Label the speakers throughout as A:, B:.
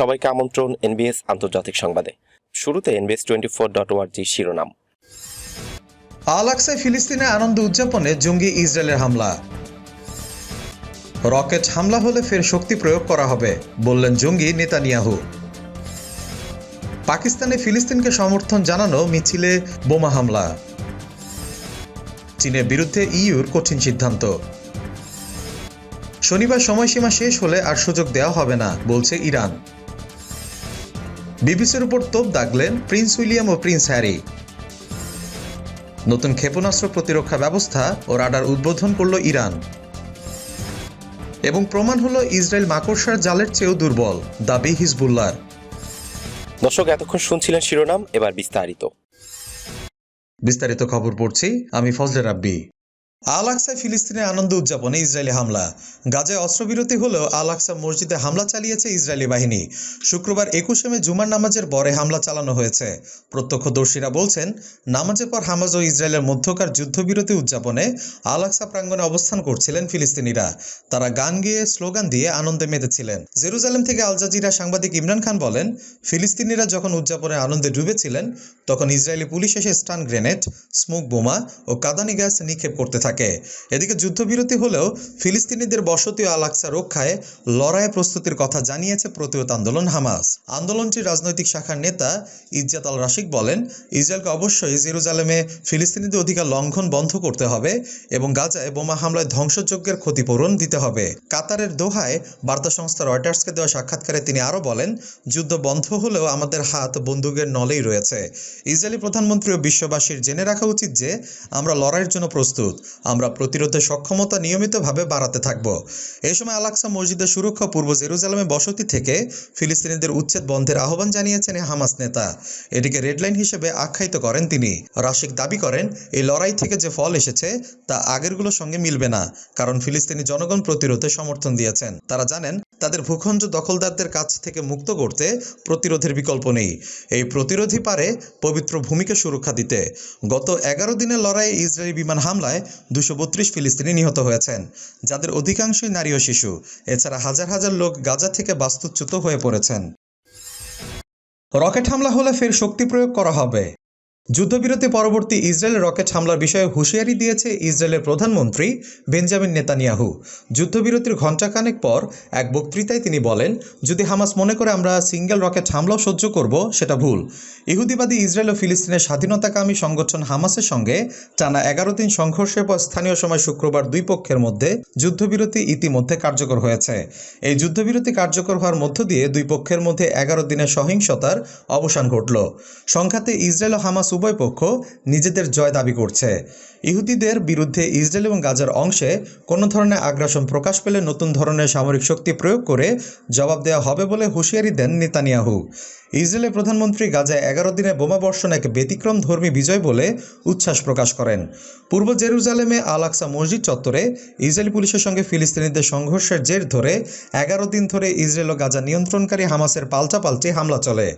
A: সবাইকে আমন্ত্রণ এনবিএস আন্তর্জাতিক সংবাদে। শুরুতে এনবিএস টোয়েন্টি ফোর ডট ওয়ার্জি শিরোনাম।
B: আল ফিলিস্তিনে আনন্দ উদযাপনে জঙ্গি ইসরায়েলের হামলা। রকেট হামলা হলে ফের শক্তি প্রয়োগ করা হবে, বললেন জঙ্গি নেতানিয়াহু। পাকিস্তানে ফিলিস্তিনকে সমর্থন জানানো মিছিলে বোমা হামলা। চীনের বিরুদ্ধে ইইউর কঠিন সিদ্ধান্ত। শনিবার সময়সীমা শেষ হলে আর সুযোগ দেওয়া হবে না, বলছে ইরান। বিবিসির উপর তোপ দাগলেন প্রিন্স উইলিয়াম ও প্রিন্স হ্যারি। নতুন ক্ষেপণাস্ত্র প্রতিরক্ষা ব্যবস্থা ও রাডার উদ্বোধন করল ইরান। এবং প্রমাণ হলো ইসরায়েল মাকড়সার জালের চেয়েও দুর্বল দাবি হিজবুল্লার
A: দর্শক এতক্ষণ শুনছিলেন শিরোনাম এবার বিস্তারিত।
B: বিস্তারিত খবর পড়ছি আমি ফজলে রাব্বি। আল আকসায় ফিলিস্তিনের আনন্দ উদযাপনে ইসরায়েলি হামলা। গাজায় অস্ত্রবিরতি হলেও আল আকসা মসজিদে হামলা চালিয়েছে ইসরায়েলি বাহিনী। শুক্রবার একুশে মে জুমার নামাজের পরে হামলা চালানো হয়েছে। প্রত্যক্ষদর্শীরা বলছেন, নামাজের পর হামাজ ও ইসরায়েলের মধ্যকার যুদ্ধবিরতি উদযাপনে আল আকসা প্রাঙ্গণে অবস্থান করছিলেন ফিলিস্তিনিরা। তারা গান গেয়ে স্লোগান দিয়ে আনন্দে মেতেছিলেন। জেরুজালেম থেকে আল জাজিরা সাংবাদিক ইমরান খান বলেন, ফিলিস্তিনিরা যখন উদযাপনে আনন্দে ডুবেছিলেন, তখন ইসরায়েলি পুলিশ এসে স্টান গ্রেনেড, স্মোক বোমা ও কাদানি গ্যাস নিক্ষেপ করতে থাকে এদিকে যুদ্ধবিরতি হলেও ফিলিস্তিনিদের বসতি ও আল আকসা রক্ষায় লড়াইয়ে প্রস্তুতির কথা জানিয়েছে প্রতিরোধ আন্দোলন হামাস। আন্দোলনটির রাজনৈতিক শাখার নেতা ইজ্জাত আল রাশিক বলেন, ইসরায়েলকে অবশ্যই জেরুজালেমে ফিলিস্তিনিদের অধিকার লঙ্ঘন বন্ধ করতে হবে এবং গাজায় বোমা হামলায় ধ্বংসযজ্ঞের ক্ষতিপূরণ দিতে হবে। কাতারের দোহায় বার্তা সংস্থা রয়টার্সকে দেওয়া সাক্ষাৎকারে তিনি আরও বলেন, যুদ্ধ বন্ধ হলেও আমাদের হাত বন্দুকের নলেই রয়েছে। ইসরায়েলি প্রধানমন্ত্রী ও বিশ্ববাসীর জেনে রাখা উচিত যে, আমরা লড়াইয়ের জন্য প্রস্তুত। আমরা প্রতিরোধের সক্ষমতা নিয়মিতভাবে বাড়াতে থাকব। এ সময় আলাক্সা মসজিদের সুরক্ষা পূর্ব জেরুজালেমে বসতি থেকে ফিলিস্তিনিদের উচ্ছেদ বন্ধের আহ্বান জানিয়েছেন হামাস নেতা। এটিকে রেডলাইন হিসেবে আখ্যায়িত করেন তিনি। রাশিক দাবি করেন, এই লড়াই থেকে যে ফল এসেছে, তা আগেরগুলোর সঙ্গে মিলবে না, কারণ ফিলিস্তিনি জনগণ প্রতিরোধে সমর্থন দিয়েছেন। তারা জানেন তাদের ভূখণ্ড দখলদারদের কাছ থেকে মুক্ত করতে প্রতিরোধের বিকল্প নেই। এই প্রতিরোধই পারে পবিত্র ভূমিকে সুরক্ষা দিতে। গত এগারো দিনের লড়াইয়ে ইসরায়েলি বিমান হামলায় দুশো বত্রিশ ফিলিস্তিনি নিহত হয়েছেন, যাদের অধিকাংশই নারী ও শিশু। এছাড়া হাজার হাজার লোক গাজা থেকে বাস্তুচ্যুত হয়ে পড়েছেন। রকেট হামলা হলে ফের শক্তি প্রয়োগ করা হবে। যুদ্ধবিরতি পরবর্তী ইসরায়েলের রকেট হামলার বিষয়ে হুঁশিয়ারি দিয়েছে ইসরায়েলের প্রধানমন্ত্রী বেঞ্জামিন নেতানিয়াহু। যুদ্ধবিরতির ঘণ্টাখানেক পর এক বক্তৃতায় তিনি বলেন, যদি হামাস মনে করে আমরা সিঙ্গেল রকেট হামলাও সহ্য করব, সেটা ভুল। ইহুদিবাদী ইসরায়েল ও ফিলিস্তিনের স্বাধীনতাকামী সংগঠন হামাসের সঙ্গে টানা এগারো দিন সংঘর্ষের পর স্থানীয় সময় শুক্রবার দুই পক্ষের মধ্যে যুদ্ধবিরতি ইতিমধ্যে কার্যকর হয়েছে। এই যুদ্ধবিরতি কার্যকর হওয়ার মধ্য দিয়ে দুই পক্ষের মধ্যে এগারো দিনের সহিংসতার অবসান ঘটল। সংঘাতে ইসরায়েল ও হামাস উভয় পক্ষ নিজেদের জয় দাবি করছে। ইহুদিদের বিরুদ্ধে ইসরায়েল এবং গাজার অংশে কোনো ধরনের আগ্রাসন প্রকাশ পেলে নতুন ধরনের সামরিক শক্তি প্রয়োগ করে জবাব দেওয়া হবে বলে হুঁশিয়ারি দেন নেতানিয়াহু। ইসরায়েলের প্রধানমন্ত্রী গাজায় এগারো দিনের বোমাবর্ষণ এক ব্যতিক্রম ধর্মী বিজয় বলে উচ্ছ্বাস প্রকাশ করেন। পূর্ব জেরুজালেমে আল আকসা মসজিদ চত্বরে ইসরায়েলি পুলিশের সঙ্গে ফিলিস্তিনিদের সংঘর্ষের জের ধরে এগারো দিন ধরে ইসরায়েল ও গাজা নিয়ন্ত্রণকারী হামাসের পাল্টাপাল্টি হামলা চলে।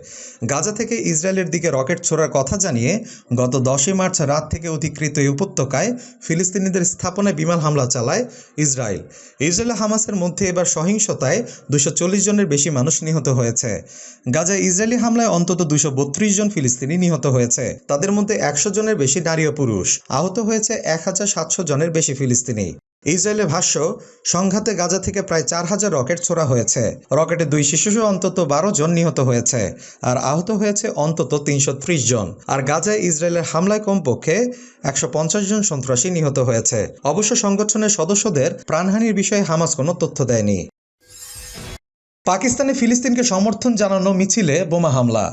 B: গাজা থেকে ইসরায়েলের দিকে রকেট ছোড়ার কথা জানিয়ে গত দশই মার্চ রাত থেকে অধিকৃত এই উপত্যকায় ফিলিস্তিনিদের স্থাপনায় বিমান হামলা চালায় ইসরায়েল। ইসরায়েল হামাসের মধ্যে এবার সহিংসতায় দুশো জনের বেশি মানুষ নিহত হয়েছে। গাজায় ইসরায়েলি হামলায় অন্তত দুশো জন ফিলিস্তিনি নিহত হয়েছে। তাদের মধ্যে একশো জনের বেশি নারী ও পুরুষ। আহত হয়েছে এক হাজার সাতশো জনের বেশি ফিলিস্তিনি। ইসরায়েলের ভাষ্য, সংঘাতে গাজা থেকে প্রায় চার হাজার রকেট ছোড়া হয়েছে। রকেটে দুই শিশুসহ অন্তত বারো জন নিহত হয়েছে, আর আহত হয়েছে অন্তত তিনশো ত্রিশ জন। আর গাজায় ইসরায়েলের হামলায় কমপক্ষে একশো পঞ্চাশ জন সন্ত্রাসী নিহত হয়েছে। অবশ্য সংগঠনের সদস্যদের প্রাণহানির বিষয়ে হামাস কোনো তথ্য দেয়নি। পাকিস্তানে ফিলিস্তিনকে সমর্থন জানানো মিছিলে বোমা হামলা।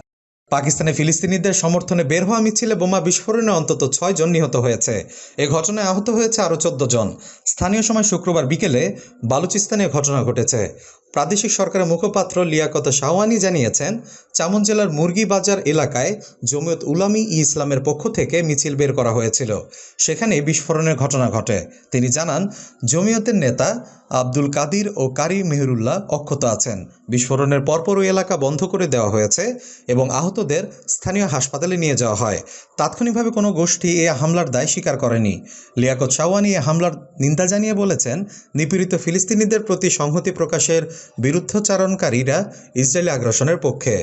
B: পাকিস্তানে ফিলিস্তিনিদের সমর্থনে বের হওয়া মিছিলে বোমা বিস্ফোরণে অন্তত ছয় জন নিহত হয়েছে। এ ঘটনায় আহত হয়েছে আরও চোদ্দ জন। স্থানীয় সময় শুক্রবার বিকেলে বালুচিস্তানে ঘটনা ঘটেছে। প্রাদেশিক সরকারের মুখপাত্র লিয়াকত শাহওয়ানি জানিয়েছেন, চামন জেলার মুরগি বাজার এলাকায় জমিয়ত উলামি ই ইসলামের পক্ষ থেকে মিছিল বের করা হয়েছিল। সেখানে বিস্ফোরণের ঘটনা ঘটে। তিনি জানান, জমিয়তের নেতা আব্দুল কাদির ও কারি মেহরুল্লাহ অক্ষত আছেন। বিস্ফোরণের পরপর ওই এলাকা বন্ধ করে দেওয়া হয়েছে এবং আহতদের স্থানীয় হাসপাতালে নিয়ে যাওয়া হয়। তাৎক্ষণিকভাবে কোনো গোষ্ঠী এ হামলার দায় স্বীকার করেনি। লিয়াকত শাহওয়ানি এ হামলার নিন্দা জানিয়ে বলেছেন, নিপীড়িত ফিলিস্তিনিদের প্রতি সংহতি প্রকাশের বিরুদ্ধচারণকারীরা ইসরায়েলি আগ্রাসনের পক্ষে।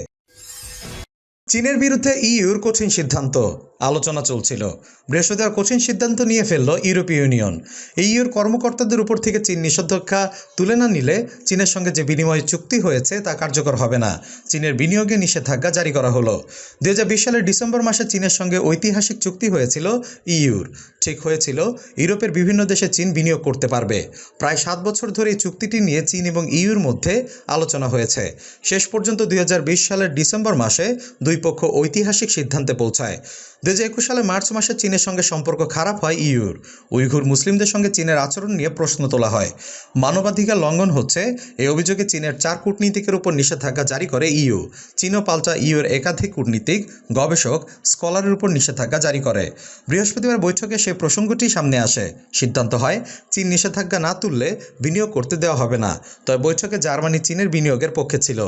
B: চীনের বিরুদ্ধে ইইউর কঠিন সিদ্ধান্ত। আলোচনা চলছিল। বৃহস্পতিবার কঠিন সিদ্ধান্ত নিয়ে ফেলল ইউরোপীয় ইউনিয়ন। ইইউর কর্মকর্তাদের উপর থেকে চীন নিষেধাজ্ঞা তুলে না নিলে চীনের সঙ্গে যে বিনিময় চুক্তি হয়েছে তা কার্যকর হবে না। চীনের বিনিয়োগে নিষেধাজ্ঞা জারি করা হলো। দুই হাজার বিশ সালের ডিসেম্বর মাসে চীনের সঙ্গে ঐতিহাসিক চুক্তি হয়েছিল ইইউর। ঠিক হয়েছিল, ইউরোপের বিভিন্ন দেশে চীন বিনিয়োগ করতে পারবে। প্রায় সাত বছর ধরে এই চুক্তিটি নিয়ে চীন এবং ইইউর মধ্যে আলোচনা হয়েছে। শেষ পর্যন্ত দুই হাজার বিশ সালের ডিসেম্বর মাসে দুই পক্ষ ঐতিহাসিক সিদ্ধান্তে পৌঁছায়। দু সালে মার্চ মাসে চীনের সঙ্গে সম্পর্ক খারাপ হয় ইইউর উইঘুর মুসলিমদের সঙ্গে চীনের আচরণ নিয়ে প্রশ্ন তোলা হয়। মানবাধিকার লঙ্ঘন হচ্ছে এই অভিযোগে চীনের চার কূটনীতিকের উপর নিষেধাজ্ঞা জারি করে ইইউ চীনও পাল্টা ইইউর একাধিক কূটনীতিক, গবেষক, স্কলারের উপর নিষেধাজ্ঞা জারি করে। বৃহস্পতিবার বৈঠকে সেই প্রসঙ্গটি সামনে আসে। সিদ্ধান্ত হয়, চীন নিষেধাজ্ঞা না তুললে বিনিয়োগ করতে দেওয়া হবে না। তবে বৈঠকে জার্মানি চীনের বিনিয়োগের পক্ষে ছিল।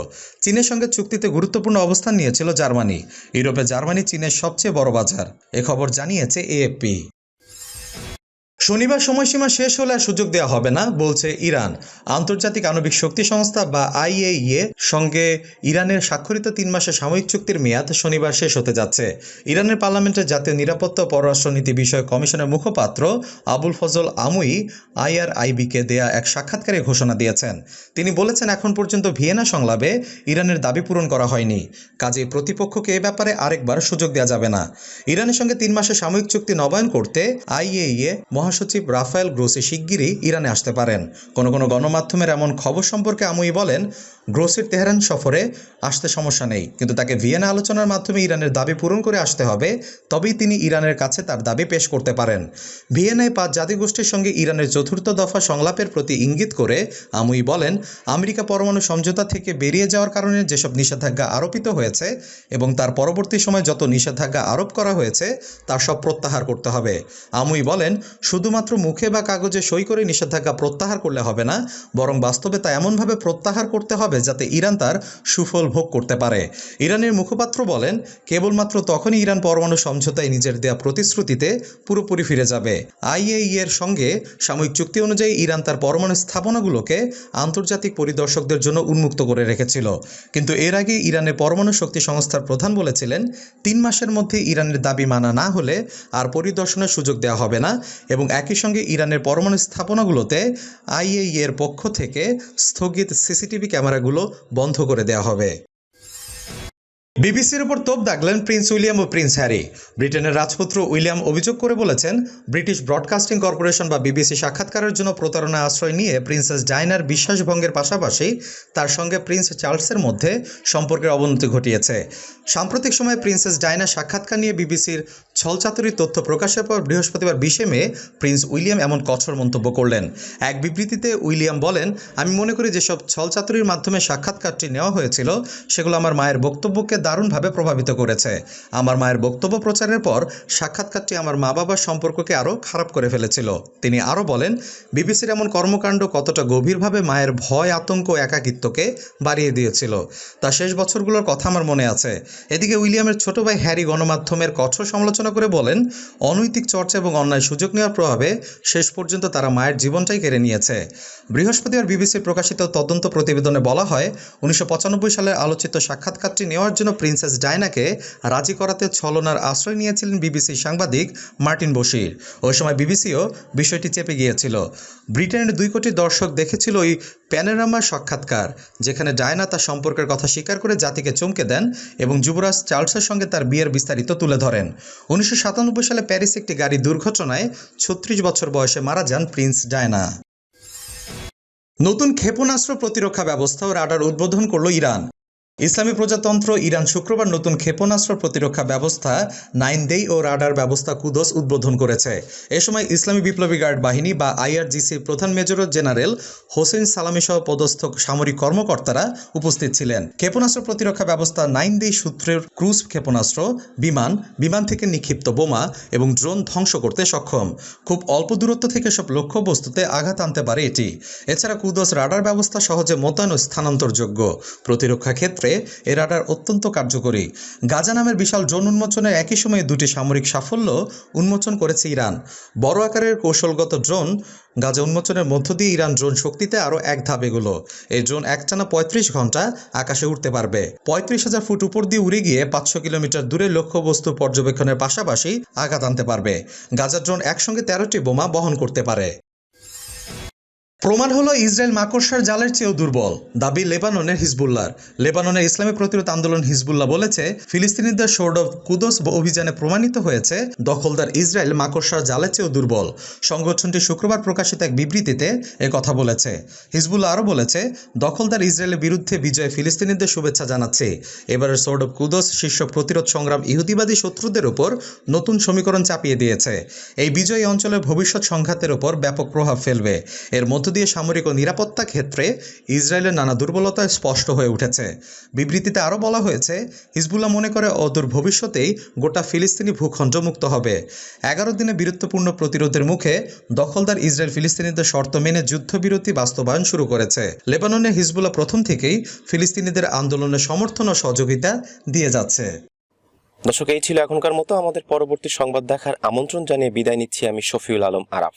B: চীনের সঙ্গে চুক্তিতে গুরুত্বপূর্ণ অবস্থান নিয়েছিল জার্মানি। ইউরোপে জার্মানি চীনের সবচেয়ে বড় বাজার। এ খবর জানিয়েছে এএফপি। শনিবার সময়সীমা শেষ হলে আর সুযোগ দেওয়া হবে না, বলছে ইরান। আন্তর্জাতিক আণবিক শক্তি সংস্থা বা আইএইএ সঙ্গে ইরানের স্বাক্ষরিত তিন মাসের সাময়িক চুক্তির মেয়াদ শনিবার শেষ হতে যাচ্ছে। ইরানের পার্লামেন্টের জাতীয় নিরাপত্তা পররাষ্ট্রনীতি বিষয়ক কমিশনের মুখপাত্র আবুল ফজল আমুই আইআরআইবিকে দেয়া এক সাক্ষাৎকারে ঘোষণা দিয়েছেন। তিনি বলেছেন, এখন পর্যন্ত ভিয়েনা সংলাপে ইরানের দাবি পূরণ করা হয়নি। কাজে প্রতিপক্ষকে এ ব্যাপারে আরেকবার সুযোগ দেওয়া যাবে না। ইরানের সঙ্গে তিন মাসের সাময়িক চুক্তি নবায়ন করতে আইএইএ মহাসচিব রাফায়েল গ্রোসি শিগগিরই ইরানে আসতে পারেন। কোনো কোনো গণমাধ্যমের এমন খবর সম্পর্কে আমুই বলেন গ্রোসির তেহরান সফরে আসতে সমস্যা নেই, কিন্তু তাকে ভিয়েনা আলোচনার মাধ্যমে ইরানের দাবি পূরণ করে আসতে হবে, তবেই তিনি ইরানের কাছে তার দাবি পেশ করতে পারেন। ভিয়েনায় পাঁচ জাতিগোষ্ঠীর সঙ্গে ইরানের চতুর্থ দফা সংলাপের প্রতি ইঙ্গিত করে আমুই বলেন, আমেরিকা পরমাণু সমঝোতা থেকে বেরিয়ে যাওয়ার কারণে যেসব নিষেধাজ্ঞা আরোপিত হয়েছে এবং তার পরবর্তী সময় যত নিষেধাজ্ঞা আরোপ করা হয়েছে তা সব প্রত্যাহার করতে হবে। আমুই বলেন, শুধুমাত্র মুখে বা কাগজে সই করে নিষেধাজ্ঞা প্রত্যাহার করলে হবে না, বরং বাস্তবে তা এমনভাবে প্রত্যাহার করতে হবে যাতে ইরান তার সুফল ভোগ করতে পারে। ইরানের মুখপাত্র বলেন, কেবলমাত্র তখনই ইরান পরমাণু সমঝোতায় নিজের দেয়া প্রতিশ্রুতিতে পুরোপুরি ফিরে যাবে। আইএই এর সঙ্গে সাময়িক চুক্তি অনুযায়ী ইরান তার পরমাণু স্থাপনাগুলোকে আন্তর্জাতিক পরিদর্শকদের জন্য উন্মুক্ত করে রেখেছিল। কিন্তু এর আগে ইরানের পরমাণু শক্তি সংস্থার প্রধান বলেছিলেন, তিন মাসের মধ্যে ইরানের দাবি মানা না হলে আর পরিদর্শনের সুযোগ দেওয়া হবে না এবং একই সঙ্গে ইরানের পরমাণু স্থাপনাগুলোতে আইএই এর পক্ষ থেকে স্থগিত সিসিটিভি ক্যামেরাগুলো বন্ধ করে দেওয়া হবে। বিবিসির উপর তোপ দাগলেন প্রিন্স উইলিয়াম ও প্রিন্স হ্যারি। ব্রিটেনের রাজপুত্র উইলিয়াম অভিযোগ করে বলেছেন, ব্রিটিশ ব্রডকাস্টিং কর্পোরেশন বা বিবিসি সাক্ষাৎকারের জন্য প্রতারণা আশ্রয় নিয়ে প্রিন্সেস ডায়নার বিশ্বাসভঙ্গের পাশাপাশি তার সঙ্গে প্রিন্স চার্লসের মধ্যে সম্পর্কের অবনতি ঘটিয়েছে। সাম্প্রতিক সময়ে প্রিন্সেস ডায়নার সাক্ষাৎকার নিয়ে বিবিসির ছলচাতুরির তথ্য প্রকাশের পর বৃহস্পতিবার বিশে মে প্রিন্স উইলিয়াম এমন কঠোর মন্তব্য করলেন। এক বিবৃতিতে উইলিয়াম বলেন, আমি মনে করি যেসব ছলচাতুরির মাধ্যমে সাক্ষাৎকারটি নেওয়া হয়েছিল, সেগুলো আমার মায়ের বক্তব্যকে দারুণভাবে প্রভাবিত করেছে। আমার মায়ের বক্তব্য প্রচারের পর সাক্ষাৎকারটি আমার মা বাবার সম্পর্ককে আরও খারাপ করে ফেলেছিল। তিনি আরও বলেন, বিবিসির এমন কর্মকাণ্ড কতটা গভীরভাবে মায়ের ভয়, আতঙ্ক একাকিত্বকে বাড়িয়ে দিয়েছিল, তা শেষ বছরগুলোর কথা আমার মনে আছে। এদিকে উইলিয়ামের ছোট ভাই হ্যারি গণমাধ্যমের কঠোর সমালোচনা করে বলেন, অনৈতিক চর্চা এবং অন্যায় সুযোগ নেওয়ার প্রভাবে শেষ পর্যন্ত তারা মায়ের জীবনটাই কেড়ে নিয়েছে। বৃহস্পতিবার বিবিসির প্রকাশিত তদন্ত প্রতিবেদনে বলা হয়, উনিশশো সালের আলোচিত সাক্ষাৎকারটি নেওয়ার জন্য প্রিন্সেস ডায়নাকে রাজি করাতে ছলনার আশ্রয় নিয়েছিলেন বিবিসি সাংবাদিক মার্টিন বশির। ওই সময় বিবিসিও বিষয়টি চেপে গিয়েছিল। ব্রিটেনের দুই কোটি দর্শক দেখেছিল ওই প্যানোরামা সাক্ষাৎকার, যেখানে ডায়না তার সম্পর্কের কথা স্বীকার করে জাতিকে চমকে দেন এবং যুবরাজ চার্লসের সঙ্গে তার বিয়ের বিস্তারিত তুলে ধরেন। উনিশশো সাতানব্বই সালে প্যারিস একটি গাড়ি দুর্ঘটনায় ছত্রিশ বছর বয়সে মারা যান প্রিন্স ডায়না। নতুন ক্ষেপণাস্ত্র প্রতিরক্ষা ব্যবস্থা ও রাডার উদ্বোধন করল ইরান। ইসলামী প্রজাতন্ত্র, ইরান শুক্রবার নতুন ক্ষেপণাস্ত্র প্রতিরক্ষা ব্যবস্থা, নাইন দেই ও রাডার ব্যবস্থা কুদস উদ্বোধন করেছে। এ সময় ইসলামী বিপ্লবী গার্ড বাহিনী বা আইআরজিসির প্রধান মেজর জেনারেল হোসেন সালামি সহ পদস্থ সামরিক কর্মকর্তারা উপস্থিত ছিলেন। ক্ষেপণাস্ত্র প্রতিরক্ষা ব্যবস্থা নাইন দেই সূত্রের ক্রুজ ক্ষেপণাস্ত্র, বিমান বিমান থেকে নিক্ষিপ্ত বোমা এবং ড্রোন ধ্বংস করতে সক্ষম। খুব অল্প দূরত্ব থেকে সব লক্ষ্যবস্তুতে আঘাত আনতে পারে এটি। এছাড়া কুদস রাডার ব্যবস্থা সহজে মোতায়েন স্থানান্তরযোগ্য। প্রতিরক্ষা ক্ষেত্রে ক্ষেত্রে এ রাডার অত্যন্ত কার্যকরী। গাজা নামের বিশাল ড্রোন উন্মোচনের একই সময়ে দুটি সামরিক সাফল্য উন্মোচন করেছে ইরান। বড় আকারের কৌশলগত ড্রোন গাজা উন্মোচনের মধ্য দিয়ে ইরান ড্রোন শক্তিতে আরও এক ধাপ এগুলো। এই ড্রোন একটানা পঁয়ত্রিশ ঘণ্টা আকাশে উঠতে পারবে। পঁয়ত্রিশ হাজার ফুট উপর দিয়ে উড়ে গিয়ে পাঁচশো কিলোমিটার দূরে লক্ষ্যবস্তু পর্যবেক্ষণের পাশাপাশি আঘাত আনতে পারবে। গাজা ড্রোন একসঙ্গে তেরোটি বোমা বহন করতে পারে। প্রমাণ হলো ইসরায়েল মাকড়সার জালের চেয়েও দুর্বল। দাবি লেবাননের হিজবুল্লার লেবাননের ইসলামী প্রতিরোধ আন্দোলন হিজবুল্লাহ বলেছে, ফিলিস্তিনিদের শোর্ড অফ কুদস অভিযানে প্রমাণিত হয়েছে, দখলদার ইসরায়েল মাকড়সার জালের চেয়েও দুর্বল। সংগঠনটি শুক্রবার প্রকাশিত এক বিবৃতিতে এ কথা বলেছে। হিজবুল্লাহ আরও বলেছে, দখলদার ইসরায়েলের বিরুদ্ধে বিজয় ফিলিস্তিনিদের শুভেচ্ছা জানাচ্ছে। এবারের সোর্ড অফ কুদস শীর্ষ প্রতিরোধ সংগ্রাম ইহুদিবাদী শত্রুদের উপর নতুন সমীকরণ চাপিয়ে দিয়েছে। এই বিজয়ী অঞ্চলের ভবিষ্যৎ সংঘাতের উপর ব্যাপক প্রভাব ফেলবে। এর মধ্য দিয়ে সামরিক ও নিরাপত্তা ক্ষেত্রে ইসরায়েলের নানা দুর্বলতা স্পষ্ট হয়ে উঠেছে। বিবৃতিতে আরও বলা হয়েছে, হিজবুল্লাহ মনে করে অদূর ভবিষ্যতেই গোটা ফিলিস্তিনি ভূখণ্ড মুক্ত হবে। এগারো দিনে বীরত্বপূর্ণ প্রতিরোধের মুখে দখলদার ইসরায়েল ফিলিস্তিনিদের শর্ত মেনে যুদ্ধবিরতি বাস্তবায়ন শুরু করেছে। লেবাননে হিজবুল্লাহ প্রথম থেকেই ফিলিস্তিনিদের আন্দোলনের সমর্থন ও সহযোগিতা দিয়ে যাচ্ছে।
A: দর্শক, এই ছিল এখনকার মতো। আমাদের পরবর্তী সংবাদ দেখার আমন্ত্রণ জানিয়ে বিদায় নিচ্ছি আমি শফিউল আলম আরাফ।